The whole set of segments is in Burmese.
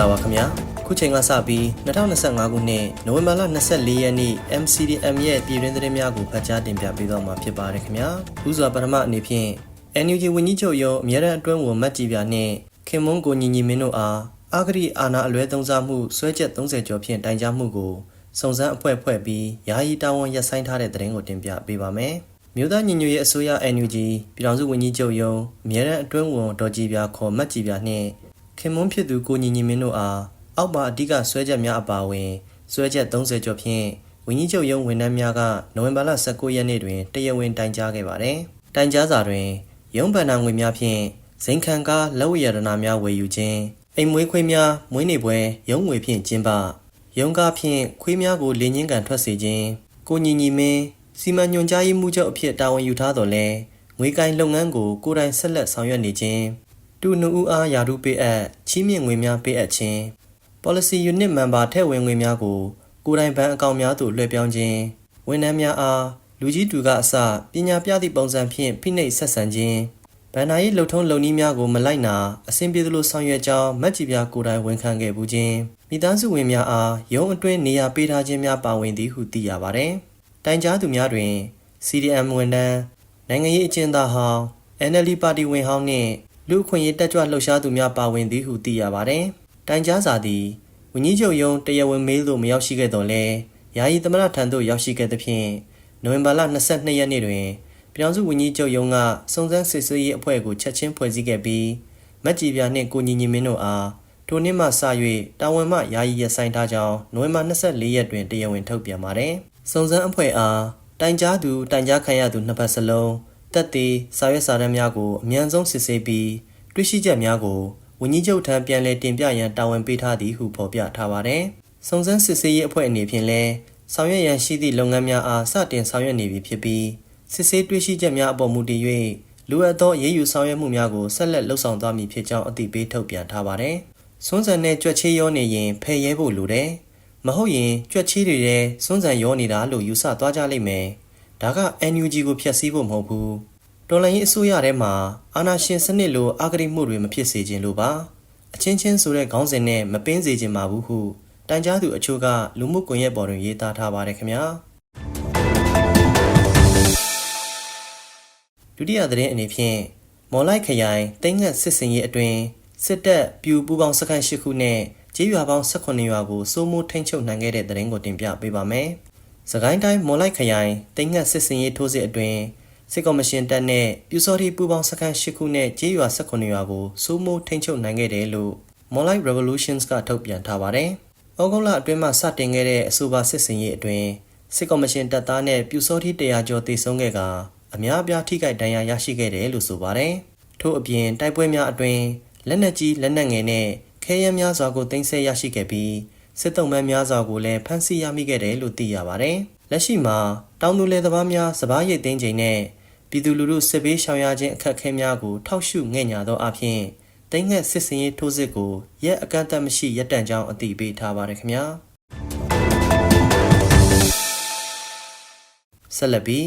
လာပါခင်ဗျာခုချိန်ကစပြီး2025ခုနှစ်နိုဝင်ဘာလ24ရက်နေ့ MCDM ရဲ့ပြည်တွင်းသတင်းများကိုဖတ်ကြားတင်ပြပေးတော့မှာဖြစ်ပါတယ်ခင်ဗျာဥစွာပထမအနေဖြင့် NUG ဝန်ကြီးချုပ်ရုံးအမြဲတမ်းအတွင်းဝန်မတ်ကြီးပြနှင့်ခင်မွန်းကိုညီညီမင်းတို့အားအာဂရိအာနာအလွဲသုံးစားမှုဆွဲချက်30ကျော်ဖြင့်တိုင်ကြားမှုကိုစုံစမ်းအဖွဲ့ဖွဲ့ပြီးယာယီတာဝန်ရပ်ဆိုင်းထားတဲ့သတင်းကိုတင်ပြပေးပါမယ်မြို့သားညီညွတ်ရေးအစိုးရ NUG ပြည်ထောင်စုဝန်ကြီးချုပ်ရုံးအမြဲတမ်းအတွင်းဝန်ဒေါ်ကြည်ပြခေါ်မတ်ကြည်ပြနှင့် ခင်မွန်းဖြစ်သူကိုညီညီမင်းတို့အားအောက်ပါအဓိကဆွဲချက်များအပါအဝင်ဆွဲချက်30ကျော်ဖြင့်ဝန်ကြီးချုပ်ရုံးဝန်ထမ်းများကနိုဝင်ဘာလ19ရက်နေ့တွင်တရားဝင်တိုင်ကြားခဲ့ပါတယ်။တိုင်ကြားစာတွင်ရုံးဗန္နာငွေများဖြင့်ဇိမ်ခံကားလက်ဝတ်ရတနာများဝယ်ယူခြင်းအိမ်မွေးခွေးများမွေးနေပွဲရုံးငွေဖြင့်ကျင်းပရုံးကားဖြင့်ခွေးများကိုလင်းချင်းကန်ထွက်စေခြင်းကိုညီညီမင်းစီမံညွှန်ကြားရေးမှုချုပ်အဖြစ်တာဝန်ယူထားတော်လဲငွေကိုင်းလုပ်ငန်းကိုကိုယ်တိုင်ဆက်လက်ဆောင်ရွက်နေခြင်း တူနူဦးအားယာရုပေးအပ်ချီးမြှင့်ငွေများပေးအပ်ခြင်း policy unit member ထည့်ဝင်ငွေများကိုကိုယ်တိုင်ဘဏ်အကောင့်များသို့လွှဲပြောင်းခြင်းဝန်ထမ်းများအားလူကြီးတူကအစပညာပြသည့်ပုံစံဖြင့်ဖိနှိပ်ဆက်ဆံခြင်းဗန္နာရေးလှုပ်ထုံးလုပ်နည်းများကိုမလိုက်နာအဆင်ပြေသလိုဆောင်ရွက်ကြောင်းမတ်ကြီးပြကိုယ်တိုင်ဝန်ခံခဲ့ပူးခြင်းမိသားစုဝင်များအားရုံးအတွင်းနေရာပေးထားခြင်းများပါဝင်သည်ဟုသိရပါသည်တိုင်ကြားသူများတွင် CDM ဝန်ထမ်းနိုင်ငံရေးအကျဉ်းသားဟောင်း NLD ပါတီဝင်ဟောင်းနှင့် လူအခွင့်အရေးတက်ကြွလှုပ်ရှားသူများပါဝင်သည်ဟုသိရပါတယ်။တိုင်ကြားစာသည်ဝန်ကြီးချုပ်ရုံးတရားဝင်မေးလို့မရောက်ရှိခဲ့တော့လဲယာယီသမရထံသို့ရောက်ရှိခဲ့သဖြင့်နိုဝင်ဘာလ22ရက်နေ့တွင်ပြည်ထောင်စုဝန်ကြီးချုပ်ရုံးကစုံစမ်းစစ်ဆေးရေးအဖွဲ့ကိုချက်ချင်းဖွဲ့စည်းခဲ့ပြီးမတ်ကြီးပြနှင့်ကိုညီညီမင်းတို့အားထိုနှစ်မှစ၍တာဝန်မှယာယီရပ်ဆိုင်ထားကြောင်းနိုဝင်ဘာ24ရက်တွင်တရားဝင်ထုတ်ပြန်ပါတယ်။စုံစမ်းအဖွဲ့အားတိုင်ကြားသူတိုင်ကြားခံရသူနှစ်ဖက်စလုံး တက်သေးစာရွက်စာတမ်းများကိုအမြန်ဆုံးစစ်ဆေးပြီးတွေ့ရှိချက်များကိုဝန်ကြီးချုပ်ထံပြန်လည်တင်ပြရန်တာဝန်ပေးထားသည်ဟုဖော်ပြထားပါတယ်။စုံစမ်းစစ်ဆေးရေးအဖွဲ့အနေဖြင့်လည်းဆောင်ရွက်ရန်ရှိသည့်လုပ်ငန်းများအားစတင်ဆောင်ရွက်နေပြီဖြစ်ပြီးစစ်ဆေးတွေ့ရှိချက်များအပေါ်မူတည်၍လူအပ်သောရေးယူဆောင်ရွက်မှုများကိုဆက်လက်လှုပ်ဆောင်သွားမည်ဖြစ်ကြောင်းအသိပေးထုတ်ပြန်ထားပါတယ်။စွန်းစံနဲ့ကြွက်ချေးရောနေရင်ဖယ်ရဲဖို့လိုတယ်။မဟုတ်ရင်ကြွက်ချေးတွေထဲစွန်းစံရောနေတာလို့ယူဆသွားကြလိမ့်မယ်။ ဒါက NUG ကိုဖျက်ဆီးဖို့မဟုတ်ဘူး။တော်လန်ရေးအစိုးရထဲမှာအာဏာရှင်စနစ်လိုအာဂရိမှုတွေမဖြစ်စေခြင်းလို့ပါ။အချင်းချင်းဆိုတဲ့ခေါင်းစဉ်နဲ့မပင်းစေခြင်းပါဘူးဟုတန်ကြားသူအချို့ကလူမှုကွန်ရက်ပေါ်တွင်ရေးသားထားပါတယ်ခင်ဗျာဒုတိယသတင်းအနေဖြင့်မော်လိုက်ခရိုင်တိမ့်ငတ်စစ်စင်ရေးအတွင်စစ်တပ်ပြူပူပေါင်းစခန်း၈ခုနဲ့ကျေးရွာပေါင်း18ရွာကိုစိုးမိုးထိန်းချုပ်နိုင်ခဲ့တဲ့သတင်းကိုတင်ပြပေးပါမယ်။ စကိုင်းတိုင်းမော်လိုက်ခရိုင်တိမ့်ငတ်စစ်စင်ရေးထိုးစစ်အတွင်စစ်ကော်မရှင်တပ်နဲ့ပြူစော်တီပူပေါင်းစခန်း၈ခုနဲ့ကျေးရွာ18ရွာကိုစိုးမိုးထိန်းချုပ်နိုင်ခဲ့တယ်လို့ Molite Revolutions ကထုတ်ပြန်ထားပါတယ်။ဩဂုတ်လအတွင်းမှာစတင်ခဲ့တဲ့အဆိုပါစစ်စင်ရေးအတွင်စစ်ကော်မရှင်တပ်သားနဲ့ပြူစောတိ100ကျော်တေဆုံးခဲ့ကအများအပြားထိခိုက်ဒဏ်ရာရရှိခဲ့တယ်လို့ဆိုပါတယ်။ထို့အပြင်တိုက်ပွဲများအတွင်လက်နက်ကြီးလက်နက်ငယ်နဲ့ခဲယမ်းများစွာကိုတင်ဆက်ရရှိခဲ့ပြီး စစ်တုံးမှန်းများစွာကိုလည်းဖမ်းဆီးရမိခဲ့တယ်လို့သိရပါတယ်။လက်ရှိမှာတောင်သူလယ်သမားများစပားရိတ်သိမ်းချိန်နဲ့ပြည်သူလူထုစစ်ဘေးရှောင်ရခြင်းအခက်အခဲများကိုထောက်ရှုငဲ့ညာသောအဖြစ်တိမ့်ငှက်စစ်စင်ရေးထိုးစစ်ကိုရက်အကန့်အသတ်မရှိရပ်တန့်ကြောင်းအသိပေးထားပါတယ်ခင်ဗျာဆက်လက်ပြီး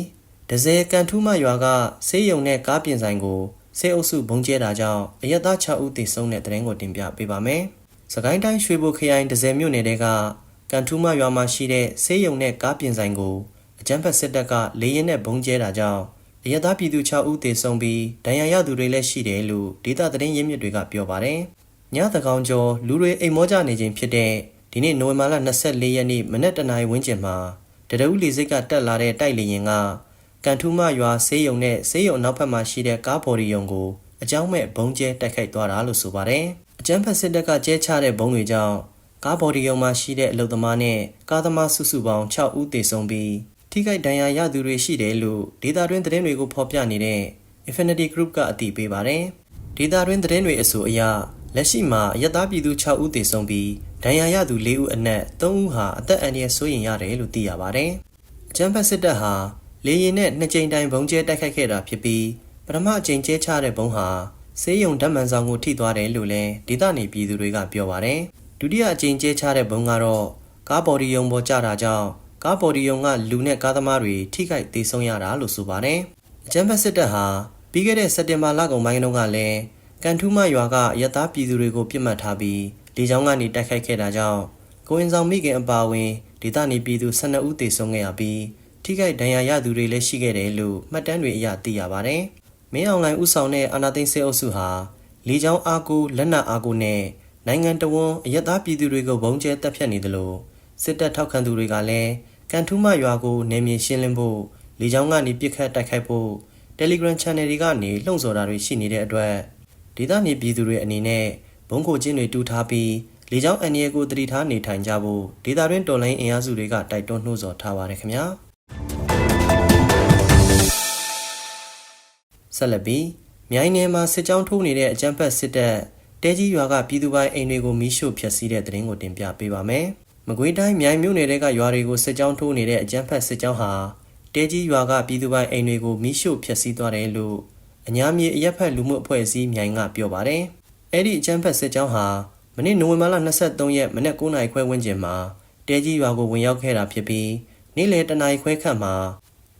ဒဇယ်ကန်ထူးမရွာကဆေးရုံနဲ့ကားပြင်ဆိုင်ကိုဆေးအုပ်စုဘုံကျဲတာကြောင့်အရက်သား6ဦးသေဆုံးတဲ့တဲ့ရင်ကိုတင်ပြပေးပါမယ်။ စကိုင်းတိုင်းရွှေဘိုခရိုင်ဒဇယ်မြို့နယ်တဲကကန်ထူးမရွာမှာရှိတဲ့ဆေးရုံနဲ့ကားပြင်ဆိုင်ကိုအကြမ်းဖက်စစ်တပ်ကလေရင်နဲ့ဘုံကျဲတာကြောင့်အရသာပြည်သူ6ဦးသေဆုံးပြီးဒဏ်ရာရသူတွေလည်းရှိတယ်လို့ဒေသသတင်းရင်းမြစ်တွေကပြောပါတယ်။ညသကောင်ကျော်လူတွေအိမ်မောကြနေခြင်းဖြစ်တဲ့ဒီနေ့နိုဝင်ဘာလ24ရက်နေ့မနက်တနာရီဝန်းကျင်မှာတရဦးလီစိတ်ကတက်လာတဲ့တိုက်လေရင်ကကန်ထူးမရွာဆေးရုံနဲ့ဆေးရုံနောက်ဘက်မှာရှိတဲ့ကားဘော်ဒီယုံကို အကြောင်းမဲ့ဘုံကျဲတိုက်ခိုက်သွားတာလို့ဆိုပါတယ်။အကြမ်းဖက်စစ်တပ်ကကျဲချတဲ့ဘုံတွေကြောင့်ကားဘော်ဒီယုံမှာရှိတဲ့အလုသမားနဲ့ကားသမားစုစုပေါင်း6ဦးသေဆုံးပြီးထိခိုက်ဒဏ်ရာရသူတွေရှိတယ်လို့ဒေတာတွင်သတင်းတွေကိုဖော်ပြနေတဲ့ Infinity Group ကအတည်ပြုပါတယ်။ဒေတာတွင်သတင်းတွေအဆိုအရလက်ရှိမှာအရသားပြည်သူ6ဦးသေဆုံးပြီးဒဏ်ရာရသူ4ဦးအနက်3ဦးဟာအသက်အန္တရာယ်စိုးရိမ်ရတယ်လို့သိရပါတယ်။အကြမ်းဖက်စစ်တပ်ဟာလေရင်နဲ့နှစ်ကြိမ်တိုင်ဘုံကျဲတိုက်ခိုက်ခဲ့တာဖြစ်ပြီး ပထမအကြိမ်ကျဲချတဲ့ဘုံဟာဆေးရုံဓာတ်မှန်ဆောင်ကိုထိသွားတယ်လို့လည်းဒေသနေပြည်သူတွေကပြောပါတယ်။ဒုတိယအကြိမ်ကျဲချတဲ့ဘုံကတော့ကားဘော်ဒီယုံပေါ်ကျတာကြောင့်ကားဘော်ဒီယုံကလူနဲ့ကားသမားတွေထိခိုက်သေးဆုံးရတာလို့ဆိုပါတယ်။အကြမ်းဖက်စစ်တပ်ဟာပြီးခဲ့တဲ့စက်တင်ဘာလကုန်ပိုင်းတုန်းကလည်းကန်ထူးမရွာကရသားပြည်သူတွေကိုပြစ်မှတ်ထားပြီးလေကြောင်းကနေတိုက်ခိုက်ခဲ့တာကြောင့်ကိုရင်ဆောင်မိခင်အပါအဝင်ဒေသနေပြည်သူ12ဦးသေဆုံးခဲ့ရပြီးထိခိုက်ဒဏ်ရာရသူတွေလည်းရှိခဲ့တယ်လို့မှတ်တမ်းတွေအရသိရပါတယ်။ မင်းအောင်လှိုင်ဦးဆောင်တဲ့အာဏာသိမ်းစစ်အုပ်စုဟာလေကြောင်းအားကိုလက်နက်အားကိုနဲ့နိုင်ငံတော်ဝန်အရက်သားပြည်သူတွေကိုဘုံကျဲတပ်ဖြတ်နေသလိုစစ်တပ်ထောက်ခံသူတွေကလည်းကန်ထူးမရွာကိုနေမြေရှင်းလင်းဖို့လေကြောင်းကနေပြစ်ခတ်တိုက်ခိုက်ဖို့ Telegram Channel တွေကနေလှုံ့ဆော်တာတွေရှိနေတဲ့အတွက်ဒေသနေပြည်သူတွေအနေနဲ့ဘုံခိုချင်းတွေတူထားပြီးလေကြောင်းအန်ရီကိုတတိထားနေထိုင်ကြဖို့ဒေသတွင်းတော်လိုင်းအင်အားစုတွေကတိုက်တွန်းနှိုးဆော်ထားပါတယ်ခင်ဗျာ ဆက်လက်ပြီးမြိုင်းနယ်မှာစစ်ကြောင်းထိုးနေတဲ့အကြမ်းဖက်စစ်တပ်တဲကြီးရွာကပြည်သူပိုင်အိမ်တွေကိုမီးရှို့ဖျက်ဆီးတဲ့တဲ့ရင်ကိုတင်ပြပေးပါမယ်။မကွေးတိုင်းမြိုင်မြို့နယ်ကရွာတွေကိုစစ်ကြောင်းထိုးနေတဲ့အကြမ်းဖက်စစ်ကြောင်းဟာတဲကြီးရွာကပြည်သူပိုင်အိမ်တွေကိုမီးရှို့ဖျက်ဆီးသွားတယ်လို့အညာမြေအရက်ဖက်လူမှုအဖွဲ့အစည်းမြိုင်ကပြောပါတယ်။အဲ့ဒီအကြမ်းဖက်စစ်ကြောင်းဟာမနေ့နိုဝင်ဘာလ23ရက်မနက်9:00နာရီခွဲဝန်းကျင်မှာတဲကြီးရွာကိုဝင်ရောက်ခဲ့တာဖြစ်ပြီးနေ့လယ်တနာရီခွဲခန့်မှာ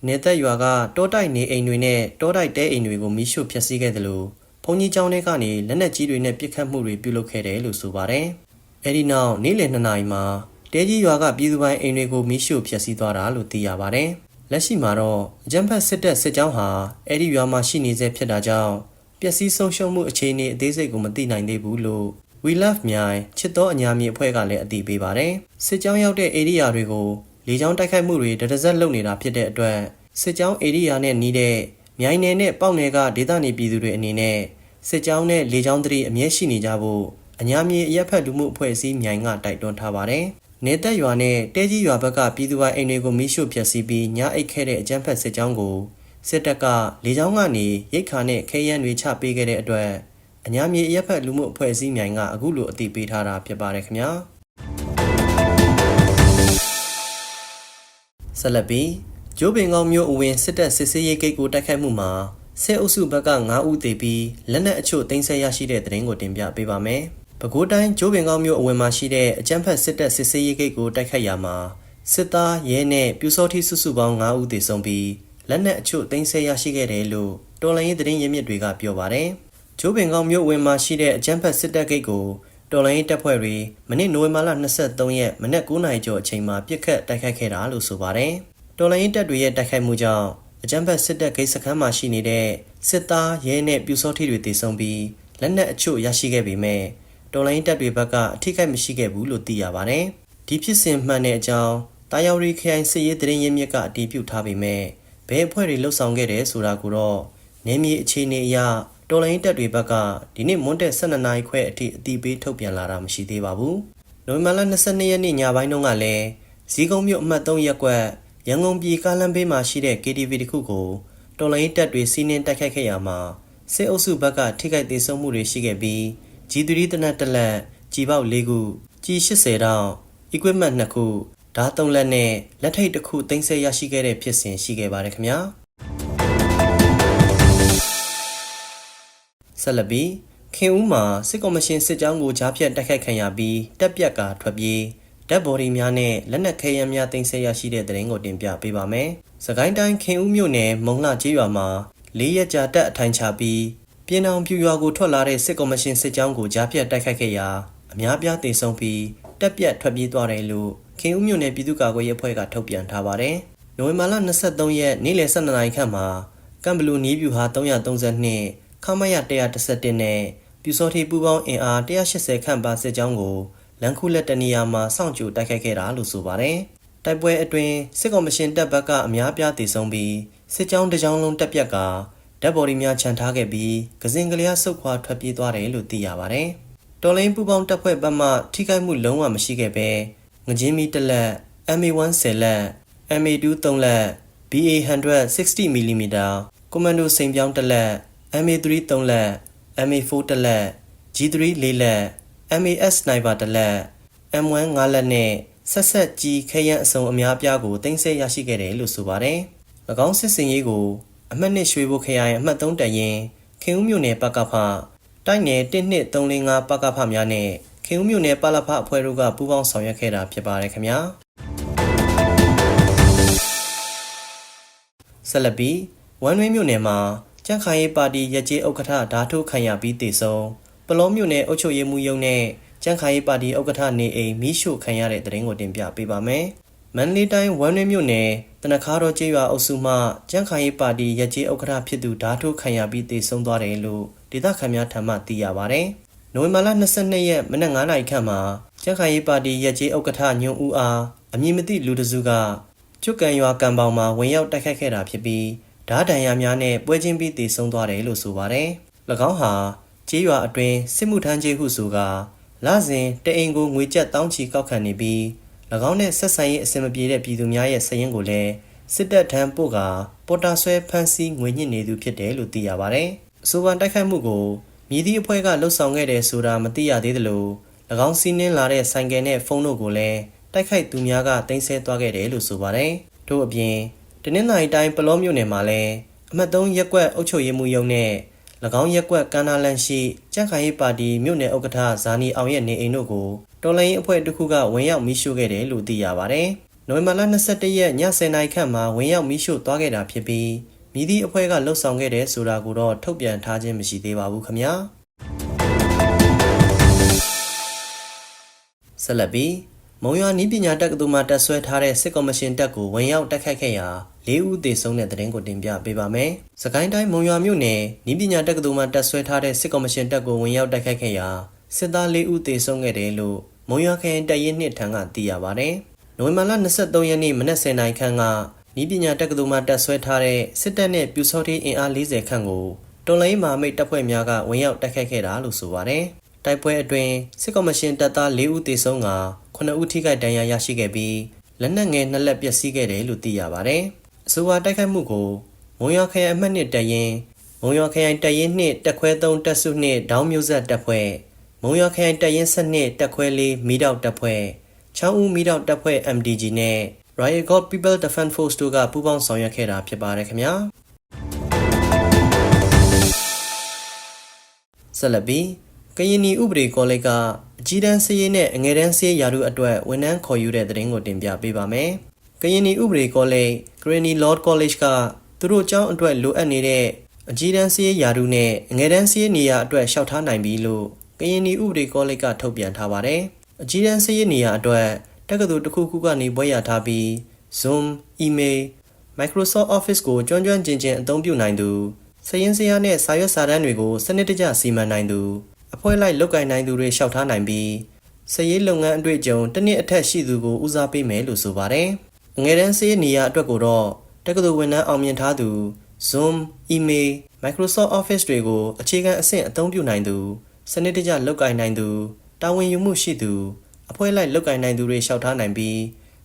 နေသက်ရွာကတောတိုက်နေအိမ်တွေနဲ့တောတိုက်တဲအိမ်တွေကိုမီးရှို့ဖျက်ဆီးခဲ့တယ်လို့ဘုံကြီးကျောင်းထဲကနေလက်နက်ကြီးတွေနဲ့ပစ်ခတ်မှုတွေပြုလုပ်ခဲ့တယ်လို့ဆိုပါတယ်။အဲဒီနောက်နေ့လယ်2နာရီမှာတဲကြီးရွာကပြည်သူပိုင်အိမ်တွေကိုမီးရှို့ဖျက်ဆီးသွားတာလို့သိရပါတယ်။လက်ရှိမှာတော့အကြမ်းဖက်စစ်တပ်စစ်ကြောင်းဟာအဲဒီရွာမှာရှိနေဆဲဖြစ်တာကြောင့်ပျက်စီးဆုံးရှုံးမှုအခြေအနေအသေးစိတ်ကိုမသိနိုင်သေးဘူးလို့ We Love မြိုင်ချစ်တော်အညာမြေအဖွဲ့ကလည်းအသိပေးပါတယ်။စစ်ကြောင်းရောက်တဲ့ area တွေကို လေကြောင်းတိုက်ခိုက်မှုတွေတရဇက်လုပ်နေတာဖြစ်တဲ့အတွက်စစ်ကြောင်း area နဲ့နီးတဲ့မြိုင်နယ်နဲ့ပေါက်နယ်ကဒေသနေပြည်သူတွေအနေနဲ့စစ်ကြောင်းနဲ့လေကြောင်းသတိအမြဲရှိနေကြဖို့အညာမြေအရက်ဖက်လူမှုအဖွဲ့အစည်းမြိုင်ကတိုက်တွန်းထားပါတယ်။နေသက်ရွာနဲ့တဲကြီးရွာဘက်ကပြည်သူပိုင်အိမ်တွေကိုမိရှို့ဖျက်ဆီးပြီးညအိတ်ခဲ့တဲ့အကြမ်းဖက်စစ်ကြောင်းကိုစစ်တပ်ကလေကြောင်းကနေရိတ်ခါနဲ့ခဲယမ်းတွေချပေးခဲ့တဲ့အတွက်အညာမြေအရက်ဖက်လူမှုအဖွဲ့အစည်းမြိုင်ကအခုလိုအသိပေးထားတာဖြစ်ပါတယ်ခင်ဗျာ ဆက်လက်ပြီးကျိုးပင်ကောင်းမျိုးအဝင်စစ်တပ်စစ်ဆေးရေးဂိတ်ကိုတိုက်ခိုက်မှုမှာဆဲအုပ်စုဘက်က9ဦးသေပြီးလက်နက်အချို့တင်ဆက်ရရှိတဲ့သတင်းကိုတင်ပြပေးပါမယ်။ပဲခူးတိုင်းကျိုးပင်ကောင်းမျိုးအဝင်မှာရှိတဲ့အကြမ်းဖက်စစ်တပ်စစ်ဆေးရေးဂိတ်ကိုတိုက်ခိုက်ရာမှာစစ်သားရဲနဲ့ပြူစောတိစုစုပေါင်း9ဦးသေဆုံးပြီးလက်နက်အချို့တင်ဆက်ရရှိခဲ့တယ်လို့တော်လိုင်းရေးသတင်းရင်းမြစ်တွေကပြောပါတယ်။ကျိုးပင်ကောင်းမျိုးအဝင်မှာရှိတဲ့အကြမ်းဖက်စစ်တပ်ဂိတ်ကို တော်လိုင်းရေးတပ်ဖွဲ့တွေမနေ့နိုဝင်ဘာလ23ရက်မနက်9:00နာရီကျော်အချိန်မှာပြစ်ခတ်တိုက်ခိုက်ခဲ့တာလို့ဆိုပါတယ်။တော်လိုင်းရေးတပ်တွေရဲ့တိုက်ခိုက်မှုကြောင့်အကြမ်းဖက်စစ်တပ်ဂိတ်စခန်းမှာရှိနေတဲ့စစ်သားရဲနဲ့ပြူစောထီတွေတည်ဆုံပြီးလက်နက်အချို့ရရှိခဲ့ပေမဲ့တော်လိုင်းတပ်တွေဘက်ကအထိခိုက်မရှိခဲ့ဘူးလို့သိရပါတယ်။ဒီဖြစ်စဉ်မှန်တဲ့အကြောင်းတာယာရီခရိုင်စစ်ရေးတရင်ရင်းမြစ်ကအတည်ပြုထားပေမဲ့ဘယ်အဖွဲ့တွေလှုပ်ဆောင်ခဲ့တယ်ဆိုတာကိုတော့နေမြေအခြေအနေအရ တော်လိုင်းတပ်တွေဘက်ကဒီနေ့မွန်းတက်12နာရီခွဲအထိအတိပေးထုတ်ပြန်လာတာမရှိသေးပါဘူး။နိုဝင်ဘာလ22ရက်နေ့ညပိုင်းတုန်းကလည်းဇီးကုန်းမြို့အမှတ်3ရပ်ကွက်ရန်ကုန်ပြည်ကားလမ်းဘေးမှာရှိတဲ့ KTV တစ်ခုကိုတော်လိုင်းတပ်တွေစီးနှင်းတိုက်ခိုက်ခဲ့ရမှာစစ်အုပ်စုဘက်ကထိခိုက်ဒေဆုံးမှုတွေရှိခဲ့ပြီးဂျီသရီတနတ်တလက်ကြီးပေါက်၄ခုကြီး80တောင် equipment 2ခုဓာတ်3လက်နဲ့လက်ထိတ်တစ်ခုတင်ဆက်ရရှိခဲ့တဲ့ဖြစ်စဉ်ရှိခဲ့ပါတယ်ခင်ဗျာ ဆက်လက်ပြီးခင်ဦးမှာစစ်ကော်မရှင်စစ်ကြောင်းကိုကြားဖြတ်တိုက်ခိုက်ခံရပြီးတပ်ပြက်ကထွက်ပြေးဓာတ်ဘော်ဒီများနဲ့လက်နက်ခဲယမ်းများတင်ဆက်ရရှိတဲ့တဲ့ရင်ကိုတင်ပြပေးပါမယ်။စကိုင်းတိုင်းခင်ဦးမြို့နယ်မုံလှကျေးရွာမှာလေးရက်ကြာတပ်အထိုင်ချပြီးပြည်အောင်ပြူရွာကိုထွက်လာတဲ့စစ်ကော်မရှင်စစ်ကြောင်းကိုကြားဖြတ်တိုက်ခိုက်ခဲ့ရာအများပြားတင်ဆုံးပြီးတပ်ပြတ်ထွက်ပြေးသွားတယ်လို့ခင်ဦးမြို့နယ်ပြည်သူ့ကာကွယ်ရေးအဖွဲ့ကထုတ်ပြန်ထားပါတယ်။နိုဝင်ဘာလ23ရက်နေ့လယ်12နာရီခန့်မှာကမ်ဘလူနီးပြူဟာ332 ခမရ111နဲ့ပြူစောတိပူပေါင်းအင်အား180ခန့်ပါစစ်ကြောင်းကိုလန်ခုလက်တနေရာမှာစောင့်ကြိုတိုက်ခိုက်ခဲ့တာလို့ဆိုပါတယ်။တိုက်ပွဲအတွင်းစစ်ကော်မရှင်တပ်ဘက်ကအများပြားတည်ဆုံပြီးစစ်ကြောင်းတစ်ကြောင်းလုံးတက်ပြက်ကဓာတ်ဘော်ဒီများခြံထားခဲ့ပြီးကစင်ကလျားဆုတ်ခွာထွက်ပြေးသွားတယ်လို့သိရပါတယ်။တော်လိုင်းပူပေါင်းတပ်ဖွဲ့ဘက်မှထိခိုက်မှုလုံးဝမရှိခဲ့ပဲငကြင်းမီတလက် MA1 10လက် MA2 3လက် BA100 60mm ကွန်မန်ဒိုစိန်ပြောင်းတစ်လက် MA3 3လက် MA4 တစ်လက် G3 4လက် MAS sniper တစ်လက် M1 5လက်နဲ့ဆက်ဆက်ကြီးခရမ်းအစုံအများပြားကိုတင်ဆက်ရရှိခဲ့တယ်လို့ဆိုပါတယ်။၎င်းစစ်စင်ရေးကိုအမှတ်နှစ်ရွှေဘိုခရိုင်အမှတ်3တရင်ခင်ဦးမြို့နယ်ပကဖတိုက်နယ်12345ပကဖများနဲ့ခင်ဦးမြို့နယ်ပလဖအဖွဲ့တို့ကပူးပေါင်းဆောင်ရွက်ခဲ့တာဖြစ်ပါတယ်ခင်ဗျာဆက်လက်ပြီးဝမ်နွေးမြို့နယ်မှာ ကြန့်ခိုင်ရေးပါတီရကြေးဥက္ကဋ္ဌဓာထုခံရပြီးတည်ဆုံပလောမြို့နယ်အုပ်ချုပ်ရေးမှူးရုံးနဲ့ကြန့်ခိုင်ရေးပါတီဥက္ကဋ္ဌနေအိမ်မိရှို့ခံရတဲ့တဲ့ရင်ကိုတင်ပြပေးပါမယ်။မန္တလေးတိုင်းဝမ်းတွင်းမြို့နယ်တနခါတော်ကျေးရွာအုပ်စုမှကြန့်ခိုင်ရေးပါတီရက်ကျေးဥက္ကဋ္ဌဖြစ်သူဓာထုတ်ခံရပြီးတည်ဆုံသွားတယ်လို့ဒေသခံများထံမှသိရပါဗျ။နိုဝင်ဘာလ22ရက်မနက်9:00နာရီခန့်မှာကြန့်ခိုင်ရေးပါတီရက်ကျေးဥက္ကဋ္ဌညွန့်ဦးအားအမည်မသိလူတစ်စုကကျွတ်ကန်ရွာကံပေါင်မှာဝင်ရောက်တိုက်ခတ်ခဲ့တာဖြစ်ပြီး ဓာတ်တန်ရာများနဲ့ပွဲချင်းပြီးတည်ဆုံသွားတယ်လို့ဆိုပါတယ်။၎င်းဟာကျေးရွာအတွင်းစစ်မှုထမ်းကျေးဟုဆိုကလစဉ်တအိမ်ကိုငွေကျပ်တောင်းချီကောက်ခံနေပြီး၎င်းနဲ့ဆက်ဆံရေးအဆင်မပြေတဲ့ပြည်သူများရဲ့စည်ရင်းကိုလည်းစစ်တပ်ထမ်းပို့ကပေါ်တာဆွဲဖမ်းဆီးငွေညှစ်နေသူဖြစ်တယ်လို့သိရပါတယ်။အဆိုပါတိုက်ခိုက်မှုကိုမြည်သည့်အဖွဲ့ကလှုပ်ဆောင်ခဲ့တယ်ဆိုတာမသိရသေးသလို၎င်းစီးနှင်းလာတဲ့ဆိုင်ကယ်နဲ့ဖုန်းတို့ကိုလည်းတိုက်ခိုက်သူများကတင်ဆက်သွားခဲ့တယ်လို့ဆိုပါတယ်။ထို့အပြင် တနင်္လာရီတိုင်းပလောမြို့နယ်မှာလည်းအမှတ်3ရက်ကွက်အုပ်ချုပ်ရေးမှူးရုံးနဲ့၎င်းရက်ကွက်ကန္နာလန်ရှိကြန့်ခိုင်ရေးပါတီမြို့နယ်ဥက္ကဋ္ဌဇာနီအောင်ရဲ့နေအိမ်တို့ကိုတော်လိုင်းအဖွဲ့တစ်ခုကဝင်ရောက်မိရှို့ခဲ့တယ်လို့သိရပါတယ်။နိုဝင်ဘာလ22ရက်ည10:00နာရီခန့်မှာဝင်ရောက်မိရှို့သွားခဲ့တာဖြစ်ပြီးမြည်သည့်အဖွဲ့ကလှုပ်ဆောင်ခဲ့တဲ့ဆိုတာကိုတော့ထုတ်ပြန်ထားခြင်းမရှိသေးပါဘူးခင်ဗျာ။ဆက်လက်ပြီးမုံရွာနီးပညာတက္ကသိုလ်မှာတက်ဆွဲထားတဲ့စစ်ကော်မရှင်တပ်ကိုဝင်ရောက်တိုက်ခိုက်ခဲ့ရာ ၄ဦးသေဆုံးတဲ့တဲ့ရင်ကိုတင်ပြပေးပါမယ်။စကိုင်းတိုင်းမုံရွာမြို့နယ်နီးပညာတက္ကသိုလ်မှာတက်ဆွဲထားတဲ့စစ်ကော်မရှင်တပ်ကိုဝင်ရောက်တိုက်ခိုက်ခဲ့ရာစစ်သား၄ဦးသေဆုံးခဲ့တယ်လို့မုံရွာခရိုင်တပ်ရင်းနှစ်ထံကသိရပါဗျ။နိုဝင်ဘာလ23ရက်နေ့မနက်10:00နာရီခန့်ကနီးပညာတက္ကသိုလ်မှာတက်ဆွဲထားတဲ့စစ်တပ်နဲ့ပြူစောတိအင်အား40ခန့်ကိုတော်လိုင်းမာမိတ်တပ်ဖွဲ့များကဝင်ရောက်တိုက်ခိုက်ခဲ့တာလို့ဆိုပါတယ်။တိုက်ပွဲအတွင်းစစ်ကော်မရှင်တပ်သား၄ဦးသေဆုံးက9ဦးထိခိုက်ဒဏ်ရာရရှိခဲ့ပြီးလက်နက်ငယ်နှစ်လက်ပျက်စီးခဲ့တယ်လို့သိရပါတယ်။ အဆိုပါတိုက်ခိုက်မှုကိုမုံရွာခရိုင်အမှတ်1တပ်ရင်းမုံရွာခရိုင်တပ်ရင်း2တပ်ခွဲ3တပ်စု2ဒေါင်းမျိုးဆက်တပ်ဖွဲ့မုံရွာခရိုင်တပ်ရင်း7တပ်ခွဲ4မီတောက်တပ်ဖွဲ့ချောင်းဦးမီတောက်တပ်ဖွဲ့ MDG နဲ့ Riot God People Defense Force တို့ကပူးပေါင်းဆောင်ရွက်ခဲ့တာဖြစ်ပါတယ်ခင်ဗျာဆက်လက်ပြီးကရင်နီဥပဒေကောလိပ်ကအကြီးတန်းစည်ရေးနဲ့အငယ်တန်းစည်ရေးရာထူးအတွက်ဝန်ထမ်းခေါ်ယူတဲ့သတင်းကိုတင်ပြပေးပါမယ်။ကရင်နီဥပဒေကောလိပ် Granny Lord College ကသူတို့ကျောင်းအတွက်လိုအပ်နေတဲ့အကြီးတန်းစည်ရေးရာထူးနဲ့အငယ်တန်းစည်ရေးနေရာအတွက်လျှောက်ထားနိုင်ပြီလို့ကရင်နီဥပဒေကောလိပ်ကထုတ်ပြန်ထားပါတယ်။အကြီးတန်းစည်ရေးနေရာအတွက်တက္ကသိုလ်တစ်ခုခုကနေဘွဲ့ရထားပြီး Zoom, Email, Microsoft Office ကိုကျွမ်းကျွမ်းကျင်ကျင်အသုံးပြုနိုင်သူစည်ရင်းစရာနဲ့စာရွက်စာတမ်းတွေကိုစနစ်တကျစီမံနိုင်သူအဖွဲ့လိုက်လုပ်ကင်နိုင်သူတွေလျှောက်ထားနိုင်ပြီးစည်ရေးလုပ်ငန်းအတွေ့အကြုံတစ်နှစ်အထက်ရှိသူကိုဦးစားပေးမယ်လို့ဆိုပါတယ်။ ငွေတန်းစည်ရေးနေရာအတွက်ကိုတော့တက္ကသိုလ်ဝန်ထမ်းအောင်မြင်ထားသူ Zoom, Email, Microsoft Office တွေကိုအခြေခံအဆင့်အသုံးပြုနိုင်သူစနစ်တကျလုပ်ကင်နိုင်သူတာဝန်ယူမှုရှိသူအဖွဲ့လိုက်လုပ်ကင်နိုင်သူတွေလျှောက်ထားနိုင်ပြီး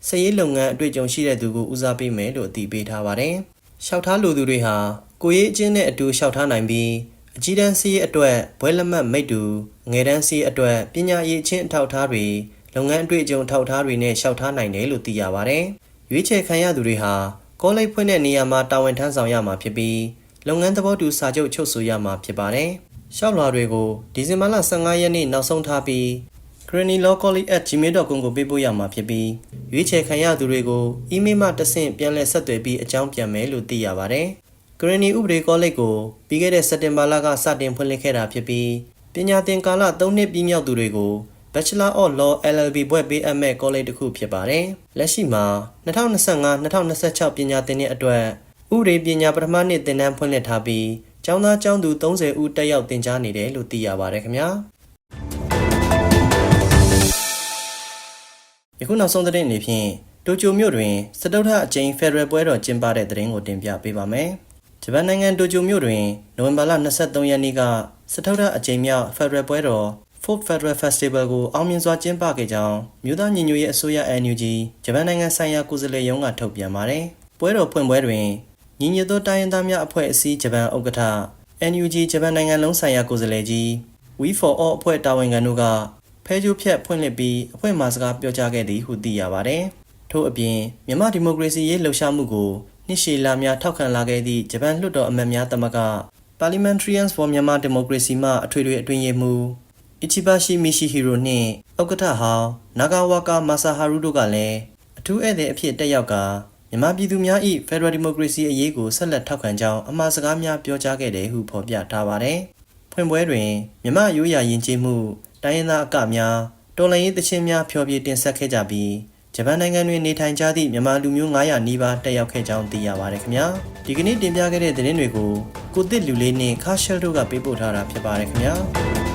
စည်ရေးလုပ်ငန်းအတွေ့အကြုံရှိတဲ့သူကိုဦးစားပေးမယ်လို့အတည်ပြုထားပါတယ်။လျှောက်ထားလိုသူတွေဟာကိုရေးအချင်းနဲ့အတူလျှောက်ထားနိုင်ပြီးအကြီးတန်းစီးအတွက်ဘွဲလက်မှတ်မိတ်တူငယ်တန်းစီးအတွက်ပညာရေးချင်းအထောက်အထားတွေလုပ်ငန်းအတွေ့အကြုံအထောက်အထားတွေနဲ့လျှောက်ထားနိုင်တယ်လို့သိရပါတယ်။ ရွေးချယ်ခံရသူတွေဟာကောလိပ်ဖွင့်တဲ့နေရာမှာတာဝန်ထမ်းဆောင်ရမှာဖြစ်ပြီးလုပ်ငန်းသဘောတူစာချုပ်ချုပ်ဆိုရမှာဖြစ်ပါတယ်။ရှောက်လွှာတွေကိုဒီဇင်ဘာလ15ရက်နေ့နောက်ဆုံးထားပြီး granilawcollege@gmail.com ကိုပေးပို့ရမှာဖြစ်ပြီးရွေးချယ်ခံရသူတွေကိုအီးမေးလ်မှတဆင့်ပြန်လည်ဆက်သွယ်ပြီးအကြောင်းပြန်မယ်လို့သိရပါတယ်။ Granny ဥပဒေကောလိပ်ကိုပြီးခဲ့တဲ့စက်တင်ဘာလကစတင်ဖွင့်လှစ်ခဲ့တာဖြစ်ပြီးပညာသင်ကာလ3နှစ်ပြည့်မြောက်သူတွေကို Bachelor of Law LLB ဘွဲ့ပေးအပ်မဲ့ကောလိပ်တစ်ခုဖြစ်ပါတယ်။လက်ရှိမှာ2025-2026ပညာသင်နှစ်အတွက်ဥပဒေပညာပထမနှစ်သင်တန်းဖွင့်လှစ်ထားပြီးကျောင်းသားကျောင်းသူ30ဦးတက်ရောက်သင်ကြားနေတယ်လို့သိရပါတယ်ခင်ဗျာ။ယခုနောက်ဆုံးသတင်းအနေဖြင့်တိုကျိုမြို့တွင်စတုထအကြိမ်ဖက်ဒရယ်ပွဲတော်ကျင်းပတဲ့သတင်းကိုတင်ပြပေးပါမယ်။ဂျပန်နိုင်ငံတိုကျိုမြို့တွင်နိုဝင်ဘာလ23ရက်နေ့ကစထုထအကြိမ်မြောက် Federal ပွဲတော် Fourth Federal Festival ကိုအောင်မြင်စွာကျင်းပခဲ့ကြောင်းမြို့သားညီညွတ်ရေးအစိုးရ NUG ဂျပန်နိုင်ငံဆိုင်ရာကိုယ်စားလှယ်ရုံးကထုတ်ပြန်ပါတယ်။ပွဲတော်ဖွင့်ပွဲတွင်ညီညွတ်သောတိုင်းရင်းသားများအဖွဲ့အစည်းဂျပန်ဥက္ကဋ္ဌ NUG ဂျပန်နိုင်ငံလုံးဆိုင်ရာကိုယ်စားလှယ်ကြီး We for All အဖွဲ့တာဝန်ခံတို့ကဖဲကျိုးဖြတ်ဖွင့်လှစ်ပြီးအဖွဲ့မှစကားပြောကြားခဲ့သည်ဟုသိရပါတယ်။ထို့အပြင်မြန်မာဒီမိုကရေစီရေးလှုပ်ရှားမှုကိုနှစ်ရှည်လာများထောက်ခံလာခဲ့သည့်ဂျပန်လွှတ်တော်အမတ်များသမဂ္ဂ Parliamentarians for Myanmar Democracy မှအထွေထွေအတွင်းရေးမှူး Ichibashi Mishihiro နှင့်ဥက္ကဋ္ဌဟောင်း Nagawaka Masaharu တို့ကလည်းအထူးဧည့်သည်အဖြစ်တက်ရောက်ကမြန်မာပြည်သူများ၏ဖက်ဒရယ်ဒီမိုကရေစီအရေးကိုဆက်လက်ထောက်ခံကြောင်းအမှားစကားများပြောကြားခဲ့တယ်ဟုဖော်ပြထားပါတယ်။ဖွင့်ပွဲတွင်မြမရိုးရာယဉ်ကျေးမှုတိုင်းရင်းသားအကများတော်လှန်ရေးတခြင်းများဖျော်ဖြေတင်ဆက်ခဲ့ကြပြီးဂျပန်နိုင်ငံတွင်နေထိုင်ကြသည့်မြန်မာလူမျိုး900နီးပါးတက်ရောက်ခဲ့ကြောင်းသိရပါတယ်ခင်ဗျာဒီကနေ့တင်ပြခဲ့တဲ့သတင်းတွေကိုကိုတစ်လူလေးနှင့်ခါရှယ်တို့ကပေးပို့ထားတာဖြစ်ပါတယ်ခင်ဗျာ